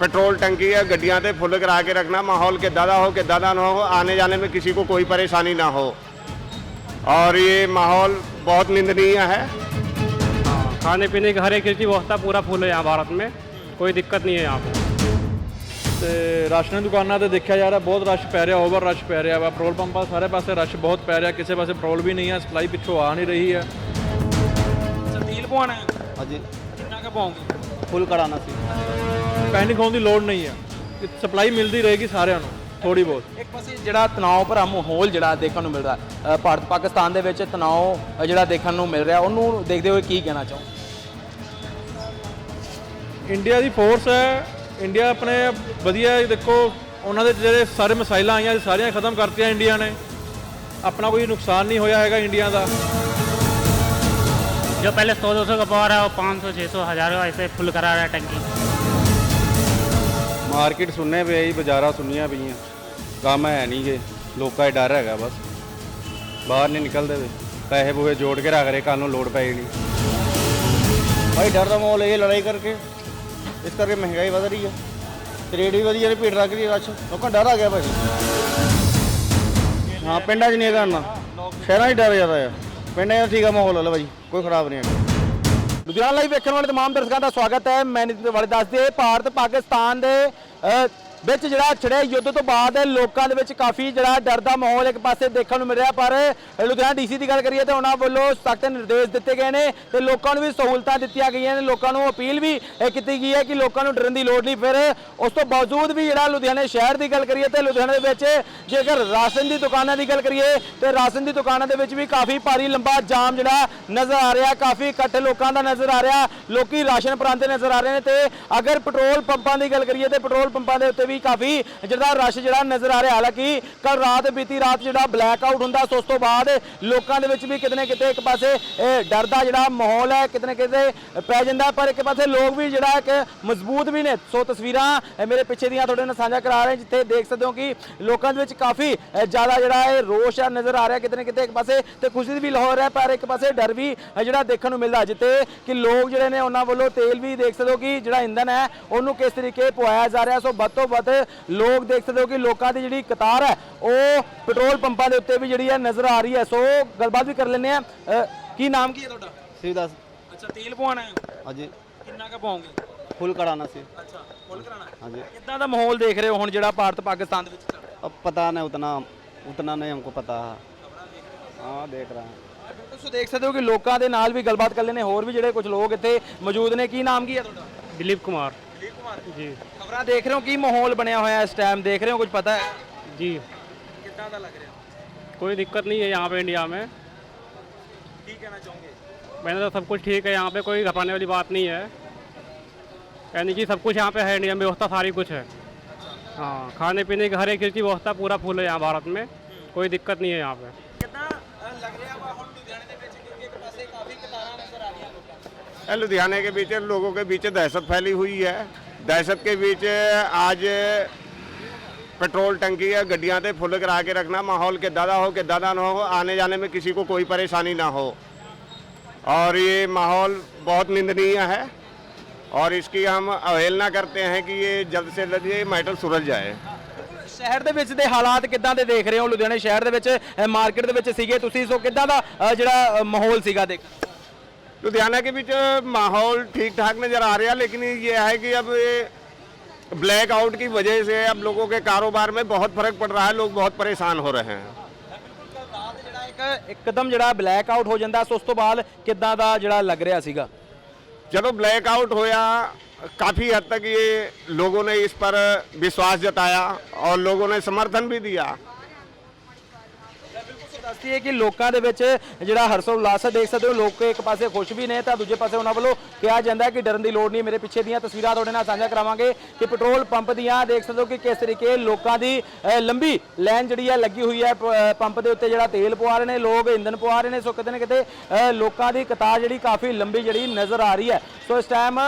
Petrol टंकी है गड्डियां ते फुल करा के रखना माहौल किदा ਦਾ हो किदा ਦਾ ना हो आने जाने में किसी को कोई परेशानी ना हो और ये माहौल बहुत निंदनीय है हाँ, खाने पीने की हर एक चीज़ की व्यवस्था पूरा फुल है यहाँ भारत में कोई दिक्कत नहीं है यहाँ पे ਤੇ ਰਾਸ਼ਨ ਦੁਕਾਨਾਂ ਤੇ ਦੇਖਿਆ ਜਾ ਰਿਹਾ ਬਹੁਤ ਰਸ਼ ਪੈ ਰਿਹਾ ਓਵਰ ਰਸ਼ ਪੈ ਰਿਹਾ ਵਾ ਪੈਟਰੋਲ ਪੰਪਾਂ ਸਾਰੇ ਪਾਸੇ ਰਸ਼ ਬਹੁਤ ਪੈ ਰਿਹਾ ਕਿਸੇ ਪਾਸੇ ਪੈਟਰੋਲ ਵੀ ਨਹੀਂ ਹੈ ਸਪਲਾਈ ਪਿੱਛੋਂ ਆ ਨਹੀਂ ਰਹੀ ਹੈ ਤੇਲ ਪਵਾਉਣਾ ਹੈ ਹਾਂਜੀ ਕਿੰਨਾ ਕੁ ਪਾਉਂਗੇ ਫੁੱਲ ਕਰਾਉਣਾ ਸੀ। ਪੈਨਿਕ ਹੋਣ ਦੀ ਲੋੜ ਨਹੀਂ ਹੈ ਸਪਲਾਈ ਮਿਲਦੀ ਰਹੇਗੀ ਸਾਰਿਆਂ ਨੂੰ ਥੋੜੀ ਬਹੁਤ। ਇੱਕ ਪਾਸੇ ਜਿਹੜਾ ਤਣਾਅ ਭਰਾ ਮਾਹੌਲ ਜਿਹੜਾ ਦੇਖਣ ਨੂੰ ਮਿਲ ਰਿਹਾ ਭਾਰਤ ਪਾਕਿਸਤਾਨ ਦੇ ਵਿੱਚ ਤਣਾਅ ਜਿਹੜਾ ਦੇਖਣ ਨੂੰ ਮਿਲ ਰਿਹਾ ਉਹਨੂੰ ਦੇਖਦੇ ਹੋਏ ਕੀ ਕਹਿਣਾ ਚਾਹੋ ਇੰਡੀਆ ਦੀ ਫੋਰਸ ਹੈ। ਇੰਡੀਆ ਆਪਣੇ ਵਧੀਆ ਹੈ, ਦੇਖੋ ਉਹਨਾਂ ਦੇ ਜਿਹੜੇ ਸਾਰੇ ਮਸਾਇਲਾਂ ਆਈਆਂ ਸਾਰੀਆਂ ਖਤਮ ਕਰਤੀਆਂ ਇੰਡੀਆ ਨੇ। ਆਪਣਾ ਕੋਈ ਨੁਕਸਾਨ ਨਹੀਂ ਹੋਇਆ ਹੈਗਾ ਇੰਡੀਆ ਦਾ। जो पहले सौ दो सौ का पावर है वो पाँच सौ छः सौ हज़ार का ऐसे फुल करा रहा है टंकी ਮਾਰਕੀਟ ਸੁਣਨੇ ਪਏ ਜੀ ਬਾਜ਼ਾਰਾਂ ਸੁਣਨੀਆਂ ਪਈਆਂ ਕੰਮ ਹੈ ਨਹੀਂ ਗੇ ਲੋਕਾਂ 'ਚ ਡਰ ਹੈਗਾ ਬਸ ਬਾਹਰ ਨਹੀਂ ਨਿਕਲਦੇ ਵੇ ਪੈਸੇ ਪੂਹੇ ਜੋੜ ਕੇ ਰੱਖ ਰਹੇ ਕੱਲ ਨੂੰ ਲੋੜ ਪੈ ਜਾਣੀ ਭਾਈ ਡਰ ਦਾ ਮਾਹੌਲ ਹੈ ਲੜਾਈ ਕਰਕੇ ਇਸ ਕਰਕੇ ਮਹਿੰਗਾਈ ਵਧ ਰਹੀ ਹੈ ਤੇ ਰੇਟ ਵੀ ਵਧੀਆ ਨੇ ਭੀੜ ਲੱਗ ਰਹੀ ਹੈ ਰਸ਼ ਲੋਕਾਂ ਨੂੰ ਡਰ ਆ ਗਿਆ ਭਾਜੀ ਹਾਂ ਪਿੰਡਾਂ 'ਚ ਨਹੀਂ ਹੈਗਾ ਨਾ ਸ਼ਹਿਰਾਂ 'ਚ ਡਰ ਜ਼ਿਆਦਾ ਆ ਪਿੰਡ 'ਚ ਠੀਕ ਆ ਮਾਹੌਲ ਹੈ ਭਾਜੀ ਕੋਈ ਖਰਾਬ ਨਹੀਂ ਹੈ ਲੁਧਿਆਣਾ ਲਾਈਵ ਵੇਖਣ ਵਾਲੇ ਤਮਾਮ ਦਰਸ਼ਕਾਂ ਦਾ ਸਵਾਗਤ ਹੈ। ਮੈਂ ਨਿਤਿਨ ਵਾਲੇ ਦੱਸਦੇ ਭਾਰਤ ਪਾਕਿਸਤਾਨ ਦੇ ਅ, ਵਿੱਚ ਜਿਹੜਾ ਛੜਿਆ ਯੁੱਧ ਤੋਂ ਬਾਅਦ ਲੋਕਾਂ ਦੇ ਵਿੱਚ ਕਾਫੀ ਜਿਹੜਾ ਡਰ ਦਾ ਮਾਹੌਲ ਇੱਕ ਪਾਸੇ ਦੇਖਣ ਨੂੰ ਮਿਲ ਰਿਹਾ, ਪਰ ਲੁਧਿਆਣਾ ਡੀਸੀ ਦੀ ਗੱਲ ਕਰੀਏ ਤਾਂ ਉਹਨਾਂ ਵੱਲੋਂ ਸਖਤ ਨਿਰਦੇਸ਼ ਦਿੱਤੇ ਗਏ ਨੇ ਤੇ ਲੋਕਾਂ ਨੂੰ ਵੀ ਸਹੂਲਤਾਂ ਦਿੱਤੀਆਂ ਗਈਆਂ ਨੇ। ਲੋਕਾਂ ਨੂੰ ਅਪੀਲ ਵੀ ਇਹ ਕੀਤੀ ਗਈ ਹੈ ਕਿ ਲੋਕਾਂ ਨੂੰ ਡਰਨ ਦੀ ਲੋੜ ਨਹੀਂ। ਫਿਰ ਉਸ ਤੋਂ ਬਾਵਜੂਦ ਵੀ ਜਿਹੜਾ ਲੁਧਿਆਣੇ ਸ਼ਹਿਰ ਦੀ ਗੱਲ ਕਰੀਏ ਤੇ ਲੁਧਿਆਣਾ ਦੇ ਵਿੱਚ ਜੇਕਰ ਰਾਸ਼ਨ ਦੀ ਦੁਕਾਨਾਂ ਦੀ ਗੱਲ ਕਰੀਏ ਤੇ ਰਾਸ਼ਨ ਦੀ ਦੁਕਾਨਾਂ ਦੇ ਵਿੱਚ ਵੀ ਕਾਫੀ ਭਾਰੀ ਲੰਬਾ ਜਾਮ ਜਿਹੜਾ ਨਜ਼ਰ ਆ ਰਿਹਾ, ਕਾਫੀ ਇਕੱਠ ਲੋਕਾਂ ਦਾ ਨਜ਼ਰ ਆ ਰਿਹਾ, ਲੋਕੀ ਰਾਸ਼ਨ ਭਰਾਉਂਦੇ ਨਜ਼ਰ ਆ ਰਹੇ ਨੇ ਤੇ ਅਗਰ ਪੈਟਰੋਲ ਪੰਪਾਂ ਦੀ ਗੱਲ ਕਰੀਏ ਤੇ ਪੈਟਰੋਲ ਪੰਪਾਂ ਦੇ ਉੱਤੇ ਵੀ ਕਾਫੀ ਜਿਹੜਾ ਰਸ਼ ਜਿਹੜਾ ਨਜ਼ਰ ਆ ਰਿਹਾ। ਹਾਲਾਂਕਿ ਕੱਲ ਰਾਤ ਬੀਤੀ ਰਾਤ ਜਿਹੜਾ ਬਲੈਕ ਆਊਟ ਹੁੰਦਾ ਸੋ ਉਸ ਤੋਂ ਬਾਅਦ ਲੋਕਾਂ ਦੇ ਵਿੱਚ ਵੀ ਕਿਤੇ ਨਾ ਕਿਤੇ ਇੱਕ ਪਾਸੇ ਡਰ ਦਾ ਜਿਹੜਾ ਮਾਹੌਲ ਹੈ, ਕਿਤੇ ਨਾ ਕਿਤੇ ਪੈ ਜਾਂਦਾ। ਪਰ ਇੱਕ ਪਾਸੇ ਲੋਕ ਵੀ ਜਿਹੜਾ ਇੱਕ ਮਜ਼ਬੂਤ ਵੀ ਨੇ। ਸੋ ਤਸਵੀਰਾਂ ਮੇਰੇ ਪਿੱਛੇ ਦੀਆਂ ਤੁਹਾਡੇ ਨਾਲ ਸਾਂਝਾ ਕਰਾ ਰਹੇ ਜਿੱਥੇ ਦੇਖ ਸਕਦੇ ਹੋ ਕਿ ਲੋਕਾਂ ਦੇ ਵਿੱਚ ਕਾਫੀ ਜ਼ਿਆਦਾ ਜਿਹੜਾ ਹੈ ਰੋਸ਼ ਆ, ਨਜ਼ਰ ਆ ਰਿਹਾ ਕਿਤੇ ਨਾ ਕਿਤੇ ਇੱਕ ਪਾਸੇ। ਤੇ ਖੁਸ਼ੀ ਵੀ ਲਾਹੌਰ ਹੈ, ਪਰ ਇੱਕ ਪਾਸੇ ਡਰ ਵੀ ਜਿਹੜਾ ਦੇਖਣ ਨੂੰ ਮਿਲਦਾ, ਜਿੱਥੇ ਕਿ ਲੋਕ ਜਿਹੜੇ ਨੇ ਉਹਨਾਂ ਵੱਲੋਂ ਤੇਲ ਵੀ ਦੇਖ ਸਕਦੇ ਹੋ ਕਿ ਜਿਹੜਾ ਇੰਧਨ ਹੈ, ਉਹਨੂੰ ਕਿਸ ਤਰੀਕੇ ਪਵਾਇਆ ਜਾ ਰਿਹਾ। ਸੋ ਵੱਧ ਤੋਂ ਬਹੁਤ ਲੋਕ ਦੇਖ ਸਕਦੇ ਹੋ ਕਿ ਲੋਕਾਂ ਦੀ ਜਿਹੜੀ ਕਤਾਰ ਹੈ ਉਹ ਪੈਟਰੋਲ ਪੰਪਾਂ ਦੇ ਉੱਤੇ ਵੀ ਜਿਹੜੀ ਹੈ ਨਜ਼ਰ ਆ ਰਹੀ ਹੈ। ਸੋ ਗੱਲਬਾਤ ਵੀ ਕਰ ਲੈਂਦੇ ਆ ਕੀ ਨਾਮ ਕੀ ਹੈ ਤੁਹਾਡਾ? ਸ਼ਿਵਦਾਸ ਅੱਛਾ ਤੇਲ ਪਵਾਉਣਾ ਹੈ? ਹਾਂਜੀ। ਕਿੰਨਾ ਕੁ ਪਾਉਂਗੇ ਫੁੱਲ ਕਰਾਣਾ ਸੀ। ਅੱਛਾ ਫੁੱਲ ਕਰਾਣਾ ਭਾਰਤ ਪਾਕਿਸਤਾਨ ਪਤਾ ਹਾਂ ਦੇਖ ਰਹਾ ਹਾਂ। ਤੁਸੀਂ ਦੇਖ ਸਕਦੇ ਹੋ ਕਿ ਲੋਕਾਂ ਦੇ ਨਾਲ ਵੀ ਗੱਲਬਾਤ ਕਰ ਲੈਨੇ ਹੋਰ ਵੀ ਜਿਹੜੇ ਕੁਝ ਲੋਕ ਇੱਥੇ ਮੌਜੂਦ ਨੇ। ਕੀ ਨਾਮ ਕੀ ਹੈ ਤੁਹਾਡਾ? ਦਿਲੀਪ ਕੁਮਾਰ। जी ਖਬਰਾਂ ਦੇਖ ਰਹੇ ਹੋ ਕੀ ਮਾਹੌਲ ਬਣਿਆ ਹੋਇਆ ਇਸ ਟਾਈਮ ਦੇਖ ਰਹੇ ਹੋ ਕੁਝ ਪਤਾ ਹੈ जी ਕਿੱਦਾਂ ਦਾ ਲੱਗ ਰਿਹਾ कोई दिक्कत नहीं है यहाँ पे इंडिया में ਕੀ ਕਹਿਣਾ ਚਾਹੋਗੇ मैंने तो सब कुछ ठीक है यहाँ पे कोई घबराने वाली बात नहीं है यानी कि सब कुछ यहाँ पे है इंडिया में व्यवस्था सारी कुछ है हाँ खाने पीने की हर एक चीज़ की व्यवस्था पूरा फुल है यहाँ भारत में कोई दिक्कत नहीं है यहाँ पे ਕਿੱਦਾਂ ਲੱਗ ਰਿਹਾ ਵਾ ਹੁਣ ਲੁਧਿਆਣੇ ਦੇ ਵਿੱਚ ਕਿਉਂਕਿ ਇੱਕ ਪਾਸੇ ਕਾਫੀ ਕਤਾਰਾਂ ਨਜ਼ਰ ਆ ਰਹੀਆਂ ਲੋਕਾਂ ਦੀਆਂ ये लुधियाने के बीच लोगों के बीच दहशत फैली हुई है दहशत के बीच आज पेट्रोल टंकी है गड्डियां ते फुल करा के रखना माहौल किदा ਦਾ हो किदा ਦਾ ना हो आने जाने में किसी को कोई परेशानी ना हो और ये माहौल बहुत निंदनीय है और इसकी हम अवहेलना करते हैं कि ये जल्द से जल्द ये मैटर सुलझ जाए ਸ਼ਹਿਰ ਦੇ ਵਿੱਚ ਦੇ ਹਾਲਾਤ ਕਿੱਦਾਂ ਦੇ ਦੇਖ ਰਹੇ ਹੋ ਲੁਧਿਆਣੇ ਸ਼ਹਿਰ ਦੇ ਵਿੱਚ ਮਾਰਕੀਟ ਦੇ ਵਿੱਚ ਸੀਗੇ ਤੁਸੀਂ ਸੋ ਕਿੱਦਾਂ ਦਾ ਅ, ਜਿਹੜਾ ਅ, ਮਾਹੌਲ ਸੀਗਾ ਦੇਖ लुधियाना के बीच माहौल ठीक ठाक नज़र आ रहा लेकिन ये है कि अब ये ब्लैक आउट की वजह से अब लोगों के कारोबार में बहुत फर्क पड़ रहा है लोग बहुत परेशान हो रहे हैं ਰਾਤ ਜਿਹੜਾ ਇੱਕ ਇੱਕਦਮ ਜਿਹੜਾ ਬਲੈਕ ਆਊਟ ਹੋ ਜਾਂਦਾ ਸੋ ਉਸ ਤੋਂ ਬਾਅਦ ਕਿੱਦਾਂ ਦਾ ਜਿਹੜਾ ਲੱਗ ਰਿਹਾ ਸੀਗਾ ਜਦੋਂ ब्लैक आउट होया काफ़ी हद तक ये लोगों ने इस पर विश्वास जताया और लोगों ने समर्थन भी दिया ਦੱਸਦੀ ਹੈ ਕਿ ਲੋਕਾਂ ਦੇ ਵਿੱਚ ਜਿਹੜਾ ਹਰਸੋ ਉਲਾਸ ਦੇਖ ਸਕਦੇ ਹੋ, ਲੋਕ ਇੱਕ ਪਾਸੇ ਖੁਸ਼ ਵੀ ਨੇ ਤਾਂ ਦੂਜੇ ਪਾਸੇ ਉਹਨਾਂ ਵੱਲੋਂ ਕਿਹਾ ਜਾਂਦਾ ਹੈ ਕਿ ਡਰਨ ਦੀ ਲੋੜ ਨਹੀਂ, ਮੇਰੇ ਪਿੱਛੇ ਦੀਆਂ ਤਸਵੀਰਾਂ ਤੁਹਾਡੇ ਨਾਲ ਸਾਂਝਾ ਕਰਾਵਾਂਗੇ ਕਿ ਪੈਟਰੋਲ ਪੰਪ ਦੀਆਂ ਦੇਖ ਸਕਦੇ ਹੋ ਕਿ ਕਿਸ ਤਰੀਕੇ ਲੋਕਾਂ ਦੀ ਲੰਬੀ ਲਾਈਨ ਜਿਹੜੀ ਹੈ ਲੱਗੀ ਹੋਈ ਹੈ ਪੰਪ ਦੇ ਉੱਤੇ ਜਿਹੜਾ ਤੇਲ ਪਵਾ ਰਹੇ ਨੇ, ਲੋਕ ਇੰਧਨ ਪਵਾ ਰਹੇ ਨੇ, ਸੋ ਕਿਤੇ ਨਾ ਕਿਤੇ ਲੋਕਾਂ ਦੀ ਕਤਾਰ ਜਿਹੜੀ ਕਾਫੀ ਲੰਬੀ ਜਿਹੜੀ ਨਜ਼ਰ ਆ ਰਹੀ ਹੈ। ਸੋ ਇਸ ਟਾਈਮ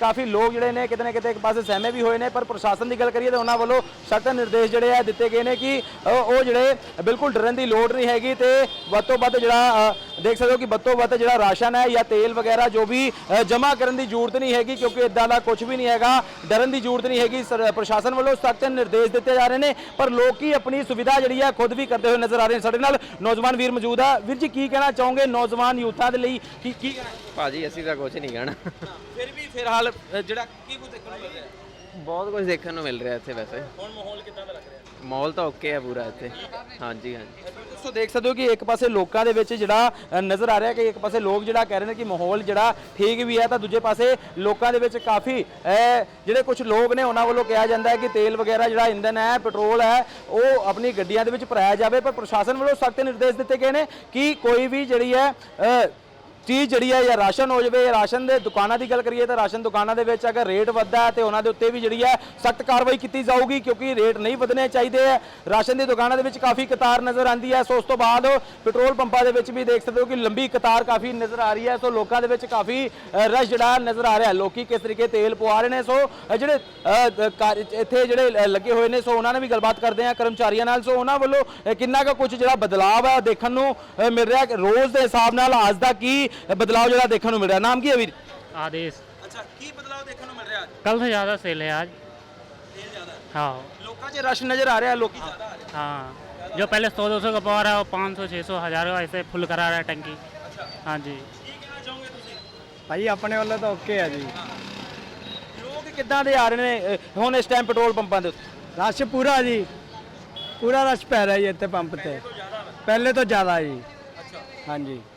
ਕਾਫੀ ਲੋਕ ਜਿਹੜੇ ਨੇ ਕਿਤੇ ਨਾ ਕਿਤੇ ਇੱਕ ਪਾਸੇ ਸਹਿਮੇ ਵੀ ਹੋਏ ਨੇ, ਪਰ ਪ੍ਰਸ਼ਾਸਨ ਦੀ ਗੱਲ ਕਰੀਏ ਤਾਂ ਉਹਨਾਂ ਵੱਲੋਂ ਸਖਤ ਨਿਰਦੇਸ਼ ਜਿਹੜੇ ਆ ਦਿੱਤੇ ਗਏ ਨੇ ਕਿ ਉਹ ਜਿਹੜੇ ਬਿਲਕੁਲ ਡਰਨ ਦੀ ਲੋੜ ਨਹੀਂ ਹੈਗੀ ਤੇ ਵੱਧ ਤੋਂ ਵੱਧ ਜਿਹੜਾ ਦੇਖ ਸਕਦੇ ਹੋ ਕਿ ਵੱਧ ਤੋਂ ਵੱਧ ਜਿਹੜਾ ਰਾਸ਼ਨ ਹੈ ਜਾਂ ਤੇਲ ਵਗੈਰਾ ਜੋ ਵੀ ਜਮ੍ਹਾਂ ਕਰਨ ਦੀ ਜ਼ਰੂਰਤ ਨਹੀਂ ਹੈਗੀ ਕਿਉਂਕਿ ਇਦਾਂ ਦਾ ਕੁਝ ਵੀ ਨਹੀਂ ਹੈਗਾ ਡਰਨ ਦੀ ਜ਼ਰੂਰਤ ਨਹੀਂ ਹੈਗੀ ਪ੍ਰਸ਼ਾਸਨ ਵੱਲੋਂ ਸਖਤ ਨਿਰਦੇਸ਼ ਦਿੱਤੇ ਜਾ ਰਹੇ ਨੇ ਪਰ ਲੋਕੀ ਆਪਣੀ ਸੁਵਿਧਾ ਜਿਹੜੀ ਹੈ ਖੁਦ ਵੀ ਕਰਦੇ ਹੋਏ ਨਜ਼ਰ ਆ ਰਹੇ ਨੇ। ਸਾਡੇ ਨਾਲ ਨੌਜਵਾਨ ਵੀਰ ਮੌਜੂਦ ਆ। ਵੀਰ ਜੀ ਕੀ ਕਹਿਣਾ ਚਾਹੋਗੇ ਨੌਜਵਾਨ ਯੂਥਾਂ ਦੇ ਲਈ? ਕੀ ਕੀ ਭਾਜੀ ਅਸੀਂ ਤਾਂ ਕੁਝ ਨਹੀਂ ਕਹਿਣਾ। ਫਿਰ ਵੀ ਫਿਲਹਾਲ ਅ, ਜਿਹੜਾ ਕੀ ਕੁਝ ਦੇਖਣ ਨੂੰ ਮਿਲ ਰਿਹਾ? ਬਹੁਤ ਕੁਝ ਦੇਖਣ ਨੂੰ ਮਿਲ ਰਿਹਾ ਇੱਥੇ ਵੈਸੇ। ਹੁਣ ਮਾਹੌਲ ਕਿਦਾਂ ਦਾ ਲੱਗ ਰਿਹਾ? ਮਾਹੌਲ ਤਾਂ ਓਕੇ ਹੈ ਪੂਰਾ ਇੱਥੇ। ਹਾਂਜੀ ਹਾਂਜੀ। ਸੋ ਦੇਖ ਸਕਦੇ ਹੋ ਕਿ ਇੱਕ ਪਾਸੇ ਲੋਕਾਂ ਦੇ ਵਿੱਚ ਜਿਹੜਾ ਅ, ਨਜ਼ਰ ਆ ਰਿਹਾ ਕਿ ਇੱਕ ਪਾਸੇ ਲੋਕ ਜਿਹੜਾ ਕਹਿ ਰਹੇ ਨੇ ਕਿ ਮਾਹੌਲ ਜਿਹੜਾ ਠੀਕ ਵੀ ਹੈ ਤਾਂ ਦੂਜੇ ਪਾਸੇ ਲੋਕਾਂ ਦੇ ਵਿੱਚ ਕਾਫੀ ਅ, ਜਿਹੜੇ ਕੁਝ ਲੋਕ ਨੇ ਉਹਨਾਂ ਵੱਲੋਂ ਕਿਹਾ ਜਾਂਦਾ ਹੈ ਕਿ ਤੇਲ ਵਗੈਰਾ ਜਿਹੜਾ ਇੰਧਨ ਹੈ ਪੈਟਰੋਲ ਹੈ ਉਹ ਆਪਣੀ ਗੱਡੀਆਂ ਦੇ ਵਿੱਚ ਭਰਾਇਆ ਜਾਵੇ। ਪਰ ਪ੍ਰਸ਼ਾਸਨ ਵੱਲੋਂ ਸਖਤ ਨਿਰਦੇਸ਼ ਦਿੱਤੇ ਗਏ ਨੇ ਕਿ ਕੋਈ ਵੀ ਜਿਹੜੀ ਹੈ ਅ, ਚੀਜ਼ ਜਿਹੜੀ ਹੈ ਜਾਂ ਰਾਸ਼ਨ ਹੋ ਜਾਵੇ, ਰਾਸ਼ਨ ਦੇ ਦੁਕਾਨਾਂ ਦੀ ਗੱਲ ਕਰੀਏ ਤਾਂ ਰਾਸ਼ਨ ਦੁਕਾਨਾਂ ਦੇ ਵਿੱਚ ਅਗਰ ਰੇਟ ਵੱਧਦਾ ਹੈ ਤੇ ਉਹਨਾਂ ਦੇ ਉੱਤੇ ਵੀ ਜਿਹੜੀ ਹੈ ਸਖਤ ਕਾਰਵਾਈ ਕੀਤੀ ਜਾਊਗੀ ਕਿਉਂਕਿ ਰੇਟ ਨਹੀਂ ਵਧਣੇ ਚਾਹੀਦੇ ਹੈ। ਰਾਸ਼ਨ ਦੀ ਦੁਕਾਨਾਂ ਦੇ ਵਿੱਚ ਕਾਫੀ ਕਤਾਰ ਨਜ਼ਰ ਆਉਂਦੀ ਹੈ। ਸੋ ਉਸ ਤੋਂ ਬਾਅਦ ਪੈਟਰੋਲ ਪੰਪਾਂ ਦੇ ਵਿੱਚ ਵੀ ਦੇਖ ਸਕਦੇ ਹੋ ਕਿ ਲੰਬੀ ਕਤਾਰ ਕਾਫੀ ਨਜ਼ਰ ਆ ਰਹੀ ਹੈ। ਸੋ ਲੋਕਾਂ ਦੇ ਵਿੱਚ ਕਾਫੀ ਰਸ਼ ਜਿਹੜਾ ਨਜ਼ਰ ਆ ਰਿਹਾ ਹੈ। ਲੋਕੀ ਕਿਸ ਤਰੀਕੇ ਤੇਲ ਪਵਾ ਰਹੇ ਨੇ। ਸੋ ਜਿਹੜੇ ਇੱਥੇ ਜਿਹੜੇ ਲੱਗੇ ਹੋਏ ਨੇ। ਸੋ ਉਹਨਾਂ ਨੇ ਵੀ ਗੱਲਬਾਤ ਕਰਦੇ ਆ ਕਰਮਚਾਰੀਆਂ ਨਾਲ। ਸੋ ਉਹਨਾਂ ਵੱਲੋਂ ਕਿੰਨਾ ਕੁ ਕੁਝ ਜਿਹੜਾ ਬਦਲਾਅ ਹੈ ਦੇਖਣ ਨੂੰ ਮਿਲ ਰਿਹਾ ਰੋਜ਼ ਦੇ ਹਿਸਾਬ ਨਾਲ ਅੱਜ ਦਾ ਕੀ ਬਦਲਾਅ ਜਿਹੜਾ ਦੇਖਣ ਨੂੰ ਮਿਲ ਰਿਹਾ ਨਾਮ ਕੀ ਹੈ ਵੀਰ आदेश ਅੱਛਾ ਕੀ ਬਦਲਾਅ ਦੇਖਣ ਨੂੰ ਮਿਲ ਰਿਹਾ ਅੱਜ कल से ज़्यादा सेल है आज ਤੇਲ ਜ਼ਿਆਦਾ हाँ ਲੋਕਾਂ 'ਚ ਰਸ਼ ਨਜ਼ਰ ਆ ਰਿਹਾ ਲੋਕੀ ਜ਼ਿਆਦਾ ਆ ਰਹੇ हाँ जो पहले सौ दो सौ का पावर है वो पाँच सौ छः सौ हज़ार का ऐसे फुल करा रहा है टंकी हाँ जी ਕੀ ਕਹਿਣਾ ਚਾਹੋਗੇ ਤੁਸੀਂ ਭਾਈ ਆਪਣੇ ਵੱਲੋਂ ਤਾਂ ਓਕੇ ਆ ਜੀ ਲੋਕ ਕਿੱਦਾਂ ਦੇ ਆ ਰਹੇ ਨੇ ਅ, ਹੁਣ ਇਸ ਟਾਈਮ ਪੈਟਰੋਲ ਪੰਪਾਂ ਦੇ ਉੱਤੇ ਰਸ਼ ਪੂਰਾ ਜੀ ਪੂਰਾ ਰਸ਼ ਪੈ ਰਿਹਾ ਜੀ ਇੱਥੇ ਪੰਪ ਤੇ ਪਹਿਲੇ ਤੋਂ ਜ਼ਿਆਦਾ ਜੀ ਹਾਂਜੀ ਬਿਲਕੁਲ ਸੋ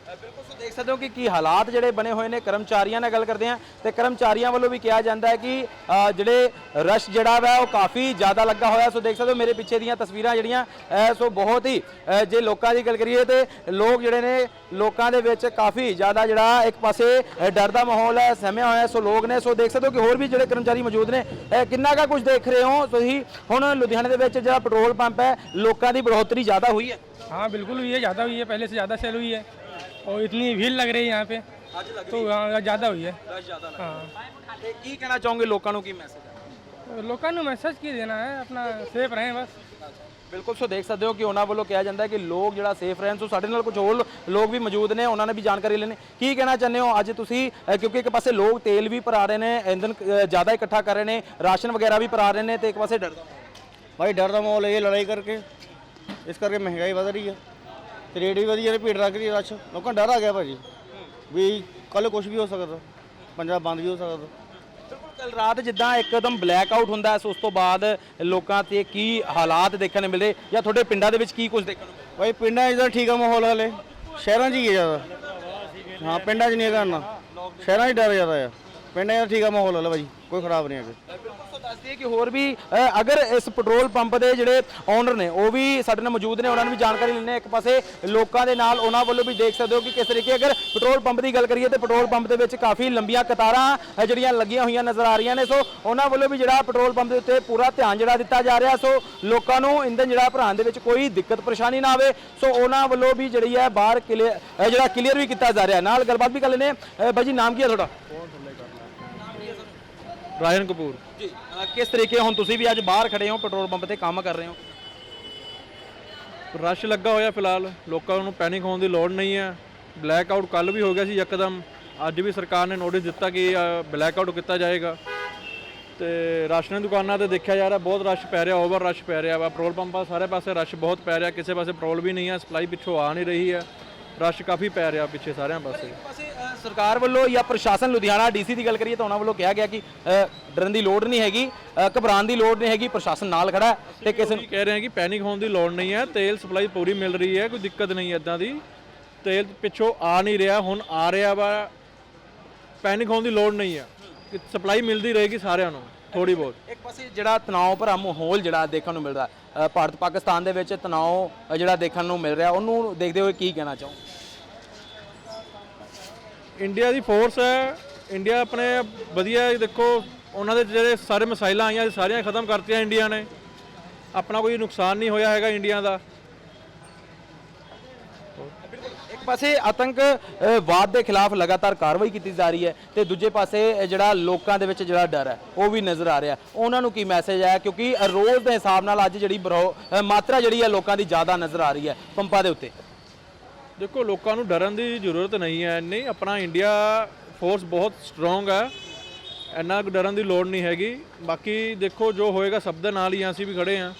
ਦੇਖ ਸਕਦੇ ਹੋ ਕਿ ਕੀ ਹਾਲਾਤ ਜਿਹੜੇ ਬਣੇ ਹੋਏ ਨੇ ਕਰਮਚਾਰੀਆਂ ਨਾਲ ਗੱਲ ਕਰਦੇ ਆ ਤੇ ਕਰਮਚਾਰੀਆਂ ਵੱਲੋਂ ਵੀ ਕਿਹਾ ਜਾਂਦਾ ਹੈ ਕਿ ਅ, ਜਿਹੜੇ ਰਸ਼ ਜਿਹੜਾ ਵਾ ਉਹ ਕਾਫੀ ਜ਼ਿਆਦਾ ਲੱਗਾ ਹੋਇਆ ਸੋ ਦੇਖ ਸਕਦੇ ਹੋ ਮੇਰੇ ਪਿੱਛੇ ਦੀਆਂ ਤਸਵੀਰਾਂ ਜਿਹੜੀਆਂ ਅ, ਸੋ ਬਹੁਤ ਹੀ ਅ, ਜੇ ਲੋਕਾਂ ਦੀ ਗੱਲ ਕਰੀਏ ਤੇ ਲੋਕ ਜਿਹੜੇ ਨੇ ਲੋਕਾਂ ਦੇ ਵਿੱਚ ਕਾਫੀ ਜ਼ਿਆਦਾ ਜਿਹੜਾ ਇੱਕ ਪਾਸੇ ਅ, ਡਰ ਦਾ ਮਾਹੌਲ ਹੈ ਸਹਿਮਿਆ ਹੋਇਆ ਸੋ ਲੋਕ ਨੇ ਸੋ ਦੇਖ ਸਕਦੇ ਹੋ ਕਿ ਹੋਰ ਵੀ ਜਿਹੜੇ ਕਰਮਚਾਰੀ ਮੌਜੂਦ ਨੇ ਅ, ਕਿੰਨਾ ਕਾ ਕੁਝ ਦੇਖ ਰਹੇ ਹੋ ਤੁਸੀਂ ਹੁਣ ਲੁਧਿਆਣੇ ਦੇ ਵਿੱਚ ਜਿਹੜਾ ਪੈਟਰੋਲ ਪੰਪ ਹੈ ਲੋਕਾਂ ਦੀ ਬੜੋਤਰੀ ਜ਼ਿਆਦਾ ਹੋਈ ਹੈ हाँ बिल्कुल हुई है ज़्यादा हुई है पहले से ज़्यादा सेल हुई है और इतनी भीड़ लग रही है यहाँ पे तो हाँ ज़्यादा हुई है हाँ ਤੇ ਕੀ ਕਹਿਣਾ ਚਾਹੋਗੇ ਲੋਕਾਂ ਨੂੰ ਕੀ ਮੈਸੇਜ ਹੈ तो लोगों को मैसेज की देना है अपना सेफ रहें बस ਬਿਲਕੁਲ ਸੋ ਦੇਖ ਸਕਦੇ ਹੋ ਕਿ ਉਹਨਾਂ ਵੱਲੋਂ ਕਿਹਾ ਜਾਂਦਾ ਹੈ ਕਿ ਲੋਕ ਜਿਹੜਾ ਸੇਫ ਰਹਿਣ ਸੋ ਸਾਡੇ ਨਾਲ ਕੁਝ ਹੋਰ ਲੋਕ ਵੀ ਮੌਜੂਦ ਨੇ ਉਹਨਾਂ ਨੇ ਵੀ ਜਾਣਕਾਰੀ ਲੈਣੀ ਕੀ ਕਹਿਣਾ ਚਾਹੁੰਦੇ ਹੋ ਅੱਜ ਤੁਸੀਂ ਅ, ਕਿਉਂਕਿ ਇੱਕ ਪਾਸੇ ਲੋਕ ਤੇਲ ਵੀ ਭਰਾ ਰਹੇ ਨੇ ਇੰਧਨ ਅ, ਜ਼ਿਆਦਾ ਇਕੱਠਾ ਕਰ ਰਹੇ ਨੇ ਰਾਸ਼ਨ ਵਗੈਰਾ ਵੀ ਭਰਾ ਰਹੇ ਨੇ ਤੇ ਇੱਕ ਪਾਸੇ ਡਰ ਦਾ ਮਾਹੌਲ। ਭਾਈ ਡਰ ਦਾ ਮਾਹੌਲ ਹੈ ਇਹ ਲੜਾਈ ਕਰਕੇ ਇਸ ਕਰਕੇ ਮਹਿੰਗਾਈ ਵਧ ਰਹੀ ਹੈ ਤੇ ਰੇਟ ਵੀ ਵਧੀਆ ਨੇ ਭੀੜ ਲੱਗ ਰਹੀ ਹੈ ਰਸ਼। ਲੋਕਾਂ ਡਰ ਆ ਗਿਆ ਭਾਜੀ। ਵੀ ਕੱਲ ਕੁਝ ਵੀ ਹੋ ਸਕਦਾ। ਪੰਜਾਬ ਬੰਦ ਵੀ ਹੋ ਸਕਦਾ। ਬਿਲਕੁਲ ਕੱਲ ਰਾਤ ਜਿੱਦਾਂ ਇੱਕਦਮ ਬਲੈਕ ਆਊਟ ਹੁੰਦਾ ਹੈ ਸੋ ਉਸ ਤੋਂ ਬਾਅਦ ਲੋਕਾਂ ਤੇ ਕੀ ਹਾਲਾਤ ਦੇਖਣ ਨੂੰ ਮਿਲੇ ਜਾਂ ਤੁਹਾਡੇ ਪਿੰਡਾਂ ਦੇ ਵਿੱਚ ਕੀ ਕੁਝ ਦੇਖਣ ਨੂੰ ਮਿਲੇ ਭਾਈ ਪਿੰਡਾਂ 'ਚ ਤਾਂ ਠੀਕ ਆ ਮਾਹੌਲ ਹਲੇ। ਸ਼ਹਿਰਾਂ 'ਚ ਹੀ ਹੈ ਜ਼ਿਆਦਾ। ਹਾਂ ਪਿੰਡਾਂ 'ਚ ਨਹੀਂ ਹੈਗਾ ਨਾ ਸ਼ਹਿਰਾਂ 'ਚ ਡਰ ਜ਼ਿਆਦਾ ਆ। ਪਿੰਡ 'ਚ ਠੀਕ ਆ ਮਾਹੌਲ ਹਲੇ ਭਾਜੀ ਕੋਈ ਖਰਾਬ ਨਹੀਂ ਹੈਗਾ। ਬਿਲਕੁਲ ਸੋ ਦੱਸ ਦਈਏ ਕਿ ਹੋਰ ਵੀ ਅ, ਅਗਰ ਇਸ ਪੈਟਰੋਲ ਪੰਪ ਦੇ ਜਿਹੜੇ ਓਨਰ ਨੇ ਉਹ ਵੀ ਸਾਡੇ ਨਾਲ ਮੌਜੂਦ ਨੇ ਉਹਨਾਂ ਨੂੰ ਵੀ ਜਾਣਕਾਰੀ ਲੈਣੇ ਇੱਕ ਪਾਸੇ ਲੋਕਾਂ ਦੇ ਨਾਲ ਉਹਨਾਂ ਵੱਲੋਂ ਵੀ ਦੇਖ ਸਕਦੇ ਹੋ ਕਿ ਕਿਸ ਤਰੀਕੇ ਅਗਰ ਪੈਟਰੋਲ ਪੰਪ ਦੀ ਗੱਲ ਕਰੀਏ ਤੇ ਪੈਟਰੋਲ ਪੰਪ ਦੇ ਵਿੱਚ ਕਾਫੀ ਲੰਬੀਆਂ ਕਤਾਰਾਂ ਅ, ਜਿਹੜੀਆਂ ਲੱਗੀਆਂ ਹੋਈਆਂ ਨਜ਼ਰ ਆ ਰਹੀਆਂ ਨੇ। ਸੋ ਉਹਨਾਂ ਵੱਲੋਂ ਵੀ ਜਿਹੜਾ ਪੈਟਰੋਲ ਪੰਪ ਦੇ ਉੱਤੇ ਪੂਰਾ ਧਿਆਨ ਜਿਹੜਾ ਦਿੱਤਾ ਜਾ ਰਿਹਾ ਸੋ ਲੋਕਾਂ ਨੂੰ ਇੰਧਨ ਜਿਹੜਾ ਭਰਾਉਣ ਦੇ ਵਿੱਚ ਕੋਈ ਦਿੱਕਤ ਪਰੇਸ਼ਾਨੀ ਨਾ ਆਵੇ। ਸੋ ਉਹਨਾਂ ਵੱਲੋਂ ਵੀ ਜਿਹੜੀ ਹੈ ਬਾਹਰ ਕਲੀਅਰ ਜਿਹੜਾ ਕਲੀਅਰ ਵੀ ਕੀਤਾ ਜਾ ਰਿਹਾ। ਨਾਲ ਗੱਲਬਾਤ ਵੀ ਕਰ ਲੈਣੇ ਅ, ਬਾਈ ਜੀ ਨਾਮ ਕੀ ਹੈ ਤੁਹਾਡਾ? ਰਾਜਨ ਕਪੂਰ। ਜੀ। ਕਿਸ ਤਰੀਕੇ ਹੁਣ ਤੁਸੀਂ ਵੀ ਅੱਜ ਬਾਹਰ ਖੜੇ ਹੋ ਪੈਟਰੋਲ ਪੰਪ ਤੇ ਕੰਮ ਕਰ ਰਹੇ ਹੋ? ਰਸ਼ ਲੱਗਾ ਹੋਇਆ ਫਿਲਹਾਲ। ਲੋਕਾਂ ਨੂੰ ਪੈਨਿਕ ਹੋਣ ਦੀ ਲੋੜ ਨਹੀਂ ਹੈ। ਬਲੈਕ ਆਊਟ ਕੱਲ ਵੀ ਹੋ ਗਿਆ ਸੀ ਯਕਦਮ। ਅੱਜ ਵੀ ਸਰਕਾਰ ਨੇ ਨੋਟਿਸ ਦਿੱਤਾ ਕਿ ਬਲੈਕ ਆਊਟ ਕੀਤਾ ਜਾਏਗਾ। ਤੇ ਰਾਸ਼ਨ ਦੁਕਾਨਾਂ ਤੇ ਦੇਖਿਆ ਜਾ ਰਿਹਾ ਬਹੁਤ ਰਸ਼ ਪੈ ਰਿਹਾ ਓਵਰ ਰਸ਼ ਪੈ ਰਿਹਾ ਵਾ। ਪੈਟਰੋਲ ਪੰਪਾਂ ਸਾਰੇ ਪਾਸੇ ਰਸ਼ ਬਹੁਤ ਪੈ ਰਿਹਾ। ਕਿਸੇ ਪਾਸੇ ਪੈਟਰੋਲ ਵੀ ਨਹੀਂ ਹੈ ਸਪਲਾਈ ਪਿੱਛੋਂ ਆ ਨਹੀਂ ਰਹੀ ਹੈ। ਰਸ਼ ਕਾਫੀ ਪੈ ਰਿਹਾ ਪਿੱਛੇ ਸਾਰਿਆਂ ਪਾਸੇ। ਪਾਸੇ ਅ, ਸਰਕਾਰ ਵੱਲੋਂ ਜਾਂ ਪ੍ਰਸ਼ਾਸਨ ਲੁਧਿਆਣਾ ਡੀਸੀ ਦੀ ਗੱਲ ਕਰੀਏ ਤਾਂ ਉਹਨਾਂ ਵੱਲੋਂ ਕਿਹਾ ਗਿਆ ਕਿ ਅ, ਡਰਨ ਦੀ ਲੋੜ ਨਹੀਂ ਹੈਗੀ ਅ, ਘਬਰਾਉਣ ਦੀ ਲੋੜ ਨਹੀਂ ਹੈਗੀ ਪ੍ਰਸ਼ਾਸਨ ਨਾਲ ਖੜਾ ਹੈ ਤੇ ਕਿਸੇ ਨੂੰ ਕਹਿ ਰਹੇ ਹਾਂ ਕਿ ਪੈਨਿਕ ਹੋਣ ਦੀ ਲੋੜ ਨਹੀਂ ਹੈ ਤੇਲ ਸਪਲਾਈ ਪੂਰੀ ਮਿਲ ਰਹੀ ਹੈ ਕੋਈ ਦਿੱਕਤ ਨਹੀਂ ਇਦਾਂ ਦੀ। ਤੇਲ ਪਿੱਛੋਂ ਆ ਨਹੀਂ ਰਿਹਾ ਹੁਣ ਆ ਰਿਹਾ ਵਾ। ਪੈਨਿਕ ਹੋਣ ਦੀ ਲੋੜ ਨਹੀਂ ਹੈ ਕਿ ਸਪਲਾਈ ਮਿਲਦੀ ਰਹੇਗੀ ਸਾਰਿਆਂ ਨੂੰ ਥੋੜੀ ਬਹੁਤ। ਇੱਕ ਪਾਸੇ ਜਿਹੜਾ ਤਣਾਅ ਭਰਾ ਮਾਹੌਲ ਜਿਹੜਾ ਦੇਖਣ ਨੂੰ ਮਿਲ ਰਿਹਾ ਅ, ਭਾਰਤ ਪਾਕਿਸਤਾਨ ਦੇ ਵਿੱਚ ਤਣਾਅ ਅ, ਜਿਹੜਾ ਦੇਖਣ ਨੂੰ ਮਿਲ ਰਿਹਾ ਉਹਨੂੰ ਦੇਖਦੇ ਹੋਏ ਕੀ ਕਹਿਣਾ ਚਾਹੋ ਇੰਡੀਆ ਦੀ ਫੋਰਸ ਹੈ। ਇੰਡੀਆ ਆਪਣੇ ਵਧੀਆ ਦੇਖੋ, ਉਹਨਾਂ ਦੇ ਜਿਹੜੇ ਸਾਰੇ ਮਸਾਇਲਾਂ ਆਈਆਂ ਸਾਰੀਆਂ ਖਤਮ ਕਰਤੀਆਂ ਇੰਡੀਆ ਨੇ। ਆਪਣਾ ਕੋਈ ਨੁਕਸਾਨ ਨਹੀਂ ਹੋਇਆ ਹੈਗਾ ਇੰਡੀਆ ਦਾ। ਇੱਕ ਪਾਸੇ ਆਤੰਕਵਾਦ ਦੇ ਖਿਲਾਫ ਲਗਾਤਾਰ ਕਾਰਵਾਈ ਕੀਤੀ ਜਾ ਰਹੀ ਹੈ ਤੇ ਦੂਜੇ ਪਾਸੇ ਜਿਹੜਾ ਲੋਕਾਂ ਦੇ ਵਿੱਚ ਜਿਹੜਾ ਡਰ ਹੈ, ਉਹ ਵੀ ਨਜ਼ਰ ਆ ਰਿਹਾ। ਉਹਨਾਂ ਨੂੰ ਕੀ ਮੈਸੇਜ ਆਇਆ ਕਿਉਂਕਿ ਰੋਜ਼ ਦੇ ਹਿਸਾਬ ਨਾਲ ਅੱਜ ਜਿਹੜੀ ਬਰੋ- ਮਾਤਰਾ ਜਿਹੜੀ ਹੈ ਲੋਕਾਂ ਦੀ ਜ਼ਿਆਦਾ ਨਜ਼ਰ ਆ ਰਹੀ ਹੈ ਪੰਪਾਂ ਦੇ ਉੱਤੇ। ਦੇਖੋ ਲੋਕਾਂ ਨੂੰ ਡਰਨ ਦੀ ਜ਼ਰੂਰਤ ਨਹੀਂ ਹੈ। ਨਹੀਂ ਆਪਣਾ ਇੰਡੀਆ ਫੋਰਸ ਬਹੁਤ ਸਟਰੋਂਗ ਹੈ। ਇੰਨਾ ਕੁ ਡਰਨ ਦੀ ਲੋੜ ਨਹੀਂ ਹੈਗੀ। ਬਾਕੀ ਦੇਖੋ ਜੋ ਹੋਏਗਾ ਸਭ ਦੇ ਨਾਲ ਹੀ ਅਸੀਂ ਵੀ ਖੜੇ ਹਾਂ।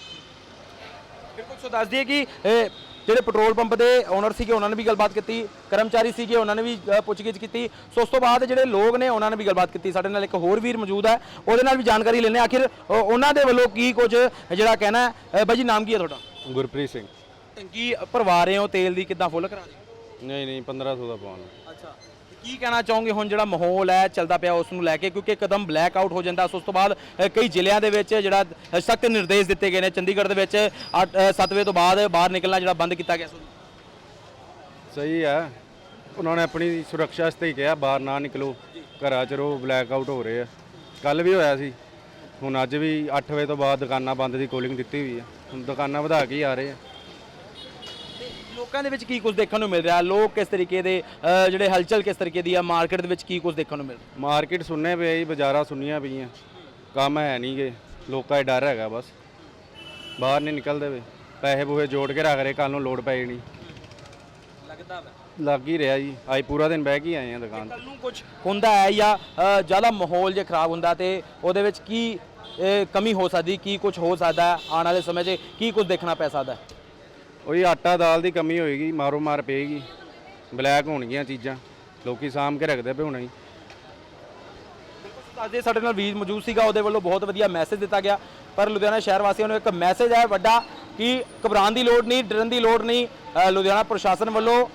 ਬਿਲਕੁਲ ਸੋ ਦੱਸ ਦਈਏ ਕਿ ਇਹ ਜਿਹੜੇ ਪੈਟਰੋਲ ਪੰਪ ਦੇ ਓਨਰ ਸੀਗੇ ਉਹਨਾਂ ਨੇ ਵੀ ਗੱਲਬਾਤ ਕੀਤੀ। ਕਰਮਚਾਰੀ ਸੀਗੇ ਉਹਨਾਂ ਨੇ ਵੀ ਅ, ਪੁੱਛਗਿੱਛ ਕੀਤੀ। ਸੋ ਉਸ ਤੋਂ ਬਾਅਦ ਜਿਹੜੇ ਲੋਕ ਨੇ ਉਹਨਾਂ ਨੇ ਵੀ ਗੱਲਬਾਤ ਕੀਤੀ। ਸਾਡੇ ਨਾਲ ਇੱਕ ਹੋਰ ਵੀਰ ਮੌਜੂਦ ਹੈ। ਉਹਦੇ ਨਾਲ ਵੀ ਜਾਣਕਾਰੀ ਲੈਣੇ ਆਖਿਰ ਅ, ਉਹਨਾਂ ਦੇ ਵੱਲੋਂ ਕੀ ਕੁਝ ਜਿਹੜਾ ਕਹਿਣਾ ਹੈ? ਅ, ਬਾਈ ਜੀ ਨਾਮ ਕੀ ਹੈ ਤੁਹਾਡਾ? ਗੁਰਪ੍ਰੀਤ ਸਿੰਘ। ਟੰਕੀ ਭਰਵਾ ਰਹੇ ਹੋ ਤੇਲ ਦੀ ਕਿੱਦਾਂ ਫੁੱਲ ਕਰਾ ਰਹੇ ਹੋ? ਨਹੀਂ ਨਹੀਂ 1500 ਦਾ ਪਾਉਣਾ। ਅੱਛਾ ਕੀ ਕਹਿਣਾ ਚਾਹੋਗੇ ਹੁਣ ਜਿਹੜਾ ਮਾਹੌਲ ਹੈ ਚੱਲਦਾ ਪਿਆ ਉਸ ਨੂੰ ਲੈ ਕੇ? ਕਿਉਂਕਿ ਇੱਕਦਮ ਬਲੈਕ ਆਊਟ ਹੋ ਜਾਂਦਾ। ਉਸ ਤੋਂ ਬਾਅਦ ਅ, ਕਈ ਜ਼ਿਲ੍ਹਿਆਂ ਦੇ ਵਿੱਚ ਜਿਹੜਾ ਸਖਤ ਨਿਰਦੇਸ਼ ਦਿੱਤੇ ਗਏ ਨੇ। ਚੰਡੀਗੜ੍ਹ ਦੇ ਵਿੱਚ 7 ਵਜੇ ਤੋਂ ਬਾਅਦ ਬਾਹਰ ਨਿਕਲਣਾ ਜਿਹੜਾ ਬੰਦ ਕੀਤਾ ਗਿਆ ਸੋ। ਸਹੀ ਹੈ ਉਹਨਾਂ ਨੇ ਆਪਣੀ ਸੁਰੱਖਿਆ ਵਾਸਤੇ ਹੀ ਕਿਹਾ ਬਾਹਰ ਨਾ ਨਿਕਲੋ ਘਰਾਂ 'ਚ ਰਹੋ ਬਲੈਕ ਆਊਟ ਹੋ ਰਹੇ ਆ। ਕੱਲ ਵੀ ਹੋਇਆ ਸੀ। ਹੁਣ ਅੱਜ ਵੀ 8 ਵਜੇ ਤੋਂ ਬਾਅਦ ਦੁਕਾਨਾਂ ਬੰਦ ਦੀ ਕੋਲਿੰਗ ਦਿੱਤੀ ਹੋਈ ਹੈ ਹੁਣ ਦੁਕਾਨਾਂ ਵਧਾ ਕੇ ਹੀ ਆ ਰਹੇ ਆ। ਲੋਕਾਂ ਦੇ ਵਿੱਚ ਕੀ ਕੁਝ ਦੇਖਣ ਨੂੰ ਮਿਲ ਰਿਹਾ? ਲੋਕ ਕਿਸ ਤਰੀਕੇ ਦੇ ਅ, ਜਿਹੜੇ ਹਲਚਲ ਕਿਸ ਤਰੀਕੇ ਦੀ ਆ? ਮਾਰਕੀਟ ਦੇ ਵਿੱਚ ਕੀ ਕੁਝ ਦੇਖਣ ਨੂੰ ਮਿਲ ਰਿਹਾ? ਮਾਰਕੀਟ ਸੁਣਨੇ ਪਏ ਜੀ ਬਾਜ਼ਾਰਾਂ ਸੁਣਨੀਆਂ ਪਈਆਂ। ਕੰਮ ਹੈ ਨਹੀਂਗੇ ਲੋਕਾਂ 'ਚ ਡਰ ਹੈਗਾ ਬਸ। ਬਾਹਰ ਨਹੀਂ ਨਿਕਲਦੇ ਵੇ। ਪੈਸੇ ਪੂਸੇ ਜੋੜ ਕੇ ਰੱਖ ਰਹੇ ਕੱਲ ਨੂੰ ਲੋੜ ਪੈ ਜਾਣੀ। ਲੱਗਦਾ ਵਾ। ਲੱਗ ਹੀ ਰਿਹਾ ਜੀ। ਅੱਜ ਪੂਰਾ ਦਿਨ ਬਹਿ ਕੇ ਹੀ ਆਏ ਆ ਦੁਕਾਨ ਤੇ। ਕੱਲ ਨੂੰ ਕੁਝ ਹੁੰਦਾ ਹੈ ਜਾਂ ਅ, ਜ਼ਿਆਦਾ ਮਾਹੌਲ ਜੇ ਖਰਾਬ ਹੁੰਦਾ ਤੇ ਉਹਦੇ ਵਿੱਚ ਕੀ ਅ, ਕਮੀ ਹੋ ਸਕਦੀ ਕੀ ਕੁਝ ਹੋ ਸਕਦਾ ਹੈ ਆਉਣ ਵਾਲੇ ਸਮੇਂ 'ਚ? ਕੀ ਕੁਝ ਦੇਖਣਾ ਪੈ ਸਕਦਾ ਹੈ? ਉਹੀ ਆਟਾ ਦਾਲ ਦੀ ਕਮੀ ਹੋਏਗੀ, ਮਾਰੋ ਮਾਰ ਪਏਗੀ। ਬਲੈਕ ਹੋਣਗੀਆਂ ਚੀਜ਼ਾਂ, ਲੋਕੀ ਸਾਂਭ ਕੇ ਰੱਖਦੇ ਪਏ ਹੁਣ ਜੀ। ਅੱਜ ਸਾਡੇ ਨਾਲ ਵੀਰ ਮੌਜੂਦ ਸੀਗਾ, ਉਹਦੇ ਵੱਲੋਂ ਬਹੁਤ ਵਧੀਆ ਮੈਸੇਜ ਦਿੱਤਾ ਗਿਆ। ਪਰ ਲੁਧਿਆਣਾ ਸ਼ਹਿਰ ਵਾਸੀਆਂ ਨੂੰ ਇੱਕ ਮੈਸੇਜ ਹੈ ਵੱਡਾ, ਕਿ ਘਬਰਾਉਣ ਦੀ ਲੋੜ ਨਹੀਂ, ਡਰਨ ਦੀ ਲੋੜ ਨਹੀਂ। ਲੁਧਿਆਣਾ ਪ੍ਰਸ਼ਾਸਨ ਵੱਲੋਂ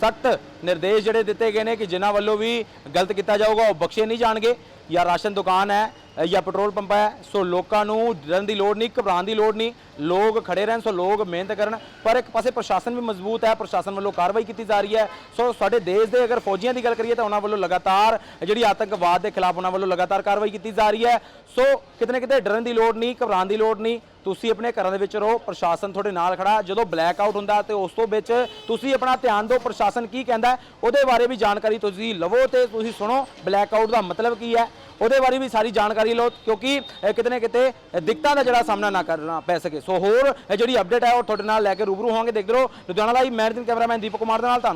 ਸਖਤ ਨਿਰਦੇਸ਼ ਜਿਹੜੇ ਦਿੱਤੇ ਗਏ ਨੇ ਕਿ ਜਿਨ੍ਹਾਂ ਵੱਲੋਂ ਵੀ ਗਲਤ ਕੀਤਾ ਜਾਊਗਾ, ਉਹ ਬਖਸ਼ੇ ਨਹੀਂ ਜਾਣਗੇ। ਜਾਂ ਰਾਸ਼ਨ ਦੁਕਾਨ ਹੈ ਜਾਂ ਪੈਟਰੋਲ ਪੰਪ ਹੈ, ਸੋ ਲੋਕਾਂ ਨੂੰ ਡਰਨ ਦੀ ਲੋੜ ਨਹੀਂ, ਘਬਰਾਉਣ ਦੀ ਲੋੜ ਨਹੀਂ। ਲੋਕ ਖੜੇ ਰਹਿਣ, ਸੋ ਲੋਕ ਮਿਹਨਤ ਕਰਨ। ਪਰ ਇੱਕ ਪਾਸੇ ਪ੍ਰਸ਼ਾਸਨ ਵੀ ਮਜ਼ਬੂਤ ਹੈ, ਪ੍ਰਸ਼ਾਸਨ ਵੱਲੋਂ ਕਾਰਵਾਈ ਕੀਤੀ ਜਾ ਰਹੀ ਹੈ। ਸੋ ਸਾਡੇ ਦੇਸ਼ ਦੇ ਅਗਰ ਫੌਜੀਆਂ ਦੀ ਗੱਲ ਕਰੀਏ ਤਾਂ ਉਹਨਾਂ ਵੱਲੋਂ ਲਗਾਤਾਰ, ਜਿਹੜੀ ਆਤੰਕਵਾਦ ਦੇ ਖਿਲਾਫ ਉਹਨਾਂ ਵੱਲੋਂ ਲਗਾਤਾਰ ਕਾਰਵਾਈ ਕੀਤੀ ਜਾ ਰਹੀ ਹੈ। ਸੋ ਕਿਤੇ ਨਾ ਕਿਤੇ ਡਰਨ ਦੀ ਲੋੜ ਨਹੀਂ, ਘਬਰਾਉਣ ਦੀ ਲੋੜ ਨਹੀਂ। ਤੁਸੀਂ ਆਪਣੇ ਘਰਾਂ ਦੇ ਵਿੱਚ ਰਹੋ, ਪ੍ਰਸ਼ਾਸਨ ਤੁਹਾਡੇ ਨਾਲ ਖੜਾ ਜਦੋਂ ਬਲੈਕ ਆਊਟ ਹੁੰਦਾ ਤੇ ਉਸ ਤੋਂ ਵਿੱਚ ਤੁਸੀਂ ਆਪਣਾ ਧਿਆਨ ਦਿਓ, ਪ੍ਰਸ਼ਾਸਨ ਕੀ ਕਹਿੰਦਾ ਉਹਦੇ ਬਾਰੇ ਵੀ ਜਾਣਕਾਰੀ ਤੁਸੀਂ ਲਵੋ ਤੇ ਤੁਸੀਂ ਸੁਣੋ ਬਲੈਕ ਆਊਟ ਦਾ ਮਤਲਬ ਕੀ ਹੈ। ਉਹਦੇ ਬਾਰੇ ਵੀ ਸਾਰੀ ਜਾਣਕਾਰੀ ਲਓ, ਕਿਉਂਕਿ ਕਿਤੇ ਨਾ ਕਿਤੇ ਦਿੱਕਤਾਂ ਦਾ ਜਿਹੜਾ ਸਾਹਮਣਾ ਨਾ ਕਰਨਾ ਪੈ ਸਕੇ। ਸੋ ਹੋਰ ਜਿਹੜੀ ਅਪਡੇਟ ਹੈ ਉਹ ਤੁਹਾਡੇ ਨਾਲ ਲੈ ਕੇ ਰੂਬਰੂ ਹੋਵਾਂਗੇ। ਦੇਖਦੇ ਰਹੋ, ਲੁਧਿਆਣਾ ਲਾਈਵ ਮੈਂ ਦਿਨ ਕੈਮਰਾਮੈਨ ਦੀਪਕ ਕੁਮਾਰ ਦੇ ਨਾਲ, ਧੰਨਵਾਦ।